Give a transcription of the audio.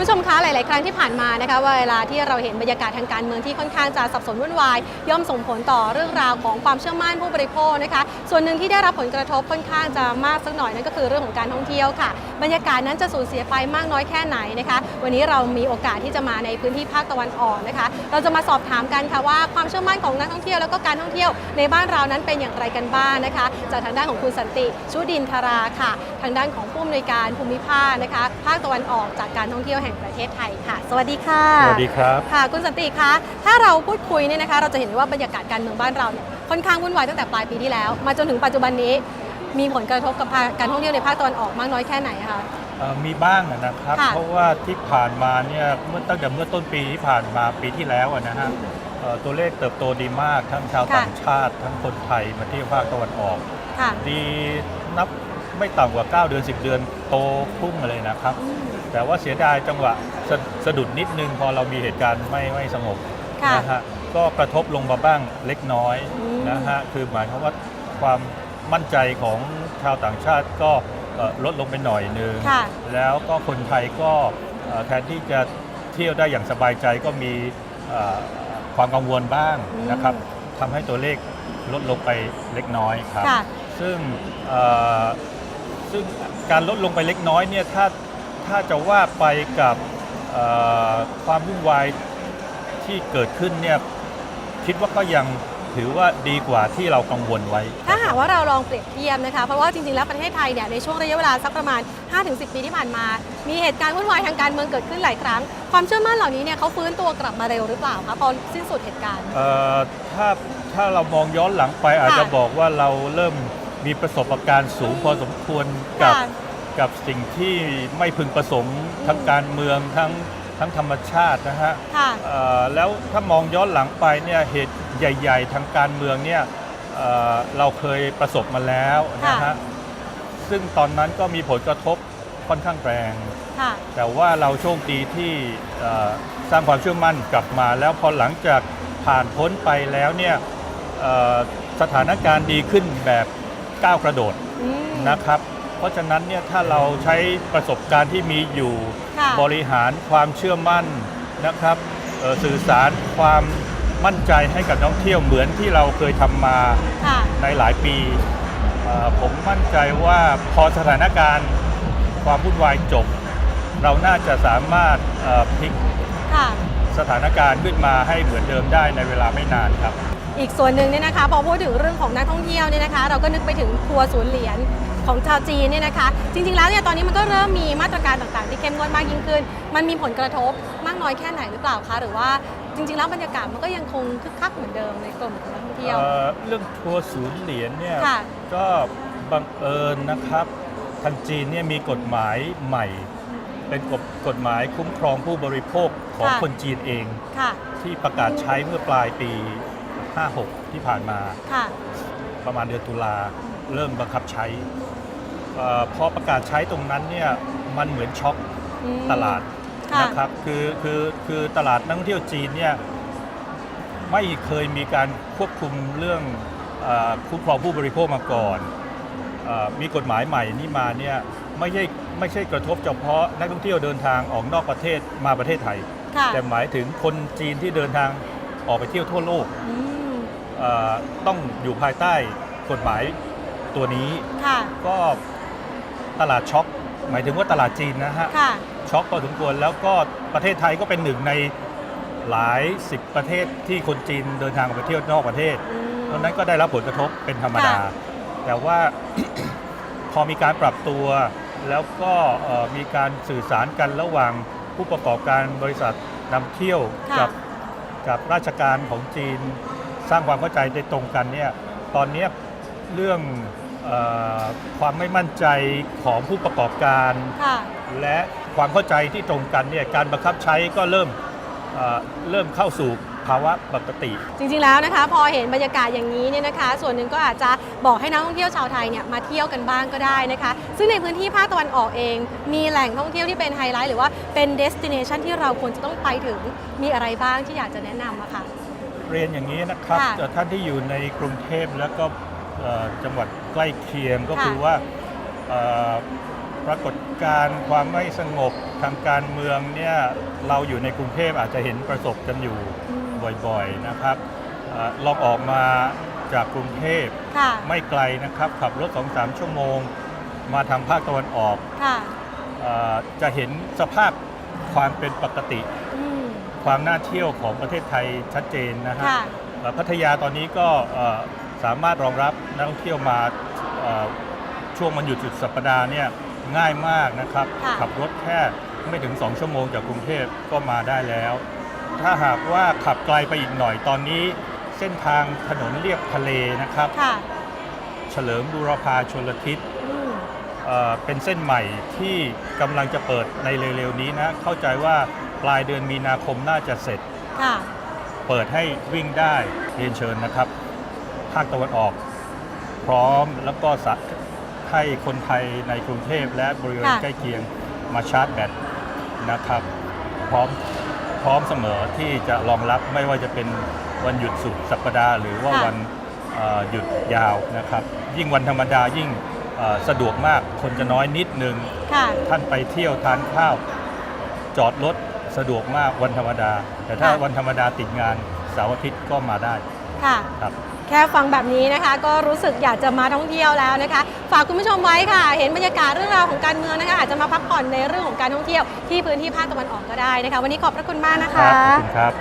ผู้ชมคะหลาย ๆ ครั้งที่ผ่านมานะคะเวลาที่เราเห็นบรรยากาศทางการเมืองที่ค่อนข้างจะสับสนวุ่นวาย ย่อมส่งผลต่อเรื่องราวของความเชื่อมั่นผู้บริโภคนะคะ ส่วนหนึ่งที่ได้รับผลกระทบค่อนข้างจะมากสักหน่อยนั่นก็คือเรื่องของการท่องเที่ยวค่ะ บรรยากาศนั้นจะสูญเสียไปมากน้อยแค่ไหนนะคะ วันนี้เรามีโอกาสที่จะมาในพื้นที่ภาคตะวันออกนะคะ เราจะมาสอบถามกันค่ะว่าความเชื่อมั่นของนักท่องเที่ยวแล้วก็การท่องเที่ยวในบ้านเรานั้นเป็นอย่างไรกันบ้างนะคะ จากทางด้านของคุณสันติชุดินทราค่ะ ทางด้านของผู้อำนวยการภูมิภาคนะคะ ภาคตะวันออกจากการท่องเที่ยวแห่งประเทศไทยค่ะ สวัสดีค่ะสวัสดีครับค่ะ คุณสันติคะถ้าเราพูดคุยเนี่ยนะคะ เราจะเห็นว่าบรรยากาศการเมืองบ้านเราเนี่ยค่อนข้างวุ่นวายตั้งแต่ปลายปีที่แล้ว มาจนถึงปัจจุบันนี้ มีผลกระทบกับภาคการท่องเที่ยวในภาคตะวันออกมากน้อยแค่ไหนคะเอ่อมีบ้างนะครับค่ะเพราะว่าที่ผ่านมาเนี่ยเมื่อตั้งแต่เมื่อต้นปีที่ผ่านมาปีที่แล้วอะนะฮะเอ่อตัวเลขเติบโตดีมากทั้งชาวค่ะต่างชาติ ทั้งคนไทยมาเที่ยวภาคตะวันออกค่ะดีนับไม่ต่ำกว่า 9 เดือน 10 เดือนโตพุ่งมาเลยนะครับอืม แต่ว่าเสียดายจังหวะสะสะดุดนิดนึงพอเรามีเหตุการณ์ไม่ไม่สงบค่ะนะฮะก็กระทบลงมาบ้างเล็กน้อยอืม นะฮะคือหมายความว่าความมั่นใจของชาวต่างชาติก็เอ่อลดลงไปหน่อยนึง ค่ะ แล้วก็คนไทยก็เอ่อแทนที่จะเที่ยวได้อย่างสบายใจก็มีเอ่อความกังวลบ้างอืม นะครับทำให้ตัวเลขลดลงไปเล็กน้อยครับ ค่ะ ซึ่งเอ่อซึ่งการลดลงไปเล็กน้อยเนี่ยถ้า ถ้าจะว่าไปกับเอ่อความวุ่นวายที่เกิดขึ้นเนี่ยคิดว่าก็ยังถือว่าดีกว่าที่เรากังวลไว้ ถ้าหากว่าเราลองเปรียบเทียบนะคะเพราะว่าจริงๆแล้วประเทศไทยเนี่ยในช่วงระยะเวลาสักประมาณ 5-10 ปีที่ผ่านมา มีเหตุการณ์วุ่นวายทางการเมืองเกิดขึ้นหลายครั้ง ความเชื่อมั่นเหล่านี้เนี่ยเขาฟื้นตัวกลับมาเร็วหรือเปล่าคะพอสิ้นสุดเหตุการณ์เอ่อถ้าถ้าเรามองย้อนหลังไปอาจจะบอกว่าเราเริ่มมีประสบการณ์สูงพอสมควรกับค่ะ กับสิ่งที่ไม่พึงประสงค์ทั้งการเมืองทั้งทั้งธรรมชาตินะฮะค่ะ เอ่อแล้วถ้ามองย้อนหลังไปเนี่ยเหตุใหญ่ ๆ ทางการเมืองเนี่ยเอ่อเราเคยประสบมาแล้วนะค่ะ ฮะซึ่งตอนนั้นก็มีผลกระทบค่อนข้างแรง ค่ะ แต่ว่าเราโชคดีที่เอ่อสร้างความเชื่อมั่นกลับมา แล้วพอหลังจากผ่านพ้นไปแล้วเนี่ยเอ่อสถานการณ์ดีขึ้นแบบก้าวกระโดดอืมนะครับ เพราะฉะนั้นเนี่ยถ้าเราใช้ประสบการณ์ที่มีอยู่ค่ะบริหารความเชื่อมั่นนะครับเอ่อสื่อสารความมั่นใจให้กับนักท่องเที่ยวเหมือนที่เราเคยทำมาค่ะ ในหลายปีเอ่อผมมั่นใจว่าพอสถานการณ์ความวุ่นวายจบ เราน่าจะสามารถเอ่อพลิกค่ะ สถานการณ์ขึ้นมาให้เหมือนเดิมได้ในเวลาไม่นานครับ อีกส่วนหนึ่งเนี่ยนะคะพอพูดถึงเรื่องของนักท่องเที่ยวเนี่ยนะคะ เราก็นึกไปถึงทัวร์ศูนย์เหรียญของชาวจีนเนี่ยนะคะ จริงๆแล้วเนี่ยตอนนี้มันก็เริ่มมีมาตรการต่างๆ ที่เข้มงวดมากยิ่งขึ้น มันมีผลกระทบมากน้อยแค่ไหนหรือเปล่าคะหรือว่าจริงๆแล้วบรรยากาศมันก็ยังคงคึกคักเหมือนเดิมในกลุ่มของนักท่องเที่ยว เอ่อเรื่องทัวร์ศูนย์เหรียญเนี่ยค่ะ ก็บังเอิญนะครับ ทางจีนเนี่ยมีกฎหมายใหม่ เป็นกฎกฎหมายคุ้มครองผู้บริโภคของค่ะ คนจีนเอง ค่ะ ที่ประกาศใช้เมื่อปลายปี 56 ที่ผ่านมาค่ะ ประมาณเดือนตุลาเริ่มบังคับใช้เออพอประกาศใช้ตรงนั้นเนี่ยมันเหมือนช็อกอืม ตลาดค่ะ นะครับคือคือคือตลาดนักท่องเที่ยวจีนเนี่ยไม่เคยมีการควบคุมเรื่องเออคุ้มครองผู้บริโภคมาก่อนเออมีกฎหมายใหม่นี้มาเนี่ยไม่ใช่ไม่ใช่กระทบเฉพาะนักท่องเที่ยวเดินทางออกนอกประเทศมาประเทศไทย ค่ะแต่หมายถึงคนจีนที่เดินทางออกไปเที่ยวทั่วโลก อืมเอ่อ ต้องอยู่ภายใต้กฎหมายตัวนี้ ค่ะ ก็ตลาดช็อกหมายถึงว่าตลาดจีนนะฮะ ค่ะ ช็อกพอสมควรแล้วก็ประเทศไทยก็เป็นหนึ่งในหลายสิบประเทศที่คนจีนเดินทางออกไปเที่ยวนอกประเทศ อืม เพราะฉะนั้นก็ได้รับผลกระทบเป็นธรรมดา ค่ะ แต่ว่า พอมีการปรับตัวแล้วก็เอ่อมีการสื่อสารกันระหว่างผู้ประกอบการบริษัทนำเที่ยว ค่ะ กับกับราชการของจีน สร้างความเข้าใจได้ตรงกันเนี่ยตอนเนี้ยเรื่องเออความไม่มั่นใจของผู้ประกอบการค่ะและความเข้าใจที่ตรงกันเนี่ยการบังคับใช้ก็เริ่มเอ่อเริ่มเข้าสู่ภาวะปกติ จริงๆแล้วนะคะ พอเห็นบรรยากาศอย่างนี้เนี่ยนะคะ ส่วนหนึ่งก็อาจจะบอกให้นักท่องเที่ยวชาวไทยเนี่ยมาเที่ยวกันบ้างก็ได้นะคะ ซึ่งในพื้นที่ภาคตะวันออกเอง มีแหล่งท่องเที่ยวที่เป็นไฮไลท์หรือว่าเป็นเดสติเนชันที่เราควรจะต้องไปถึงมีอะไรบ้างที่อยากจะแนะนำอะค่ะ เรียนอย่างนี้นะครับค่ะเอ่อท่านที่อยู่ในกรุงเทพแล้วก็เอ่อจังหวัดใกล้เคียงก็ค่ะคือว่าเอ่อปรากฏการณ์ความไม่สงบทางการเมืองเนี่ยเราอยู่ในกรุงเทพอาจจะเห็นประสบกันอยู่อืม บ่อยๆนะครับเอ่อลองออกมาจากกรุงเทพค่ะ ไม่ไกลนะครับ ขับรถ2-3ชั่วโมง มาทางภาคตะวันออก ค่ะ เอ่อจะเห็นสภาพความเป็นปกติอืม ความน่าเที่ยวของประเทศไทยชัดเจนนะฮะค่ะเอ่อพัทยาตอนนี้ก็เอ่อสามารถรองรับนักท่องเที่ยวมาเอ่อช่วงมันหยุดสุดสัปดาห์เนี่ยง่ายมากนะครับ ค่ะ ขับรถแค่ไม่ถึง 2 ชั่วโมงจากกรุงเทพก็มาได้แล้ว ถ้าหากว่าขับไกลไปอีกหน่อยตอนนี้ เส้นทางถนนเลียบทะเลนะครับ ค่ะ เฉลิมบูรพาชลทิศอืม เอ่อเป็นเส้นใหม่ที่กำลังจะเปิดในเร็วๆนี้นะ เข้าใจว่าปลายเดือนมีนาคมน่าจะเสร็จ ค่ะ เปิดให้วิ่งได้เรียนเชิญนะครับ ภาคตะวันออก พร้อมแล้วก็สะให้คนไทยในกรุงเทพและบริเวณค่ะ ใกล้เคียงมาชาร์จแบตนะครับ พร้อมพร้อมเสมอที่จะรองรับไม่ว่าจะเป็นวันหยุดสุดสัปดาห์ หรือว่าค่ะวันเอ่อหยุดยาวนะครับ ยิ่งวันธรรมดายิ่งเอ่อสะดวกมากคนจะน้อยนิดนึง ค่ะ ท่านไปเที่ยวทานข้าว จอดรถสะดวกมากวันธรรมดา แต่ถ้าค่ะ วันธรรมดาติดงานเสาร์อาทิตย์ก็มาได้ค่ะ ครับ แค่ฟังแบบนี้นะคะ ก็รู้สึกอยากจะมาท่องเที่ยวแล้วนะคะ ฝากคุณผู้ชมไว้ค่ะ เห็นบรรยากาศเรื่องราวของการเมืองนะคะ อาจจะมาพักผ่อนในเรื่องของการท่องเที่ยวที่พื้นที่ภาคตะวันออกก็ได้นะคะ วันนี้ขอบพระคุณมากนะครัคะ บขอบคุณครับ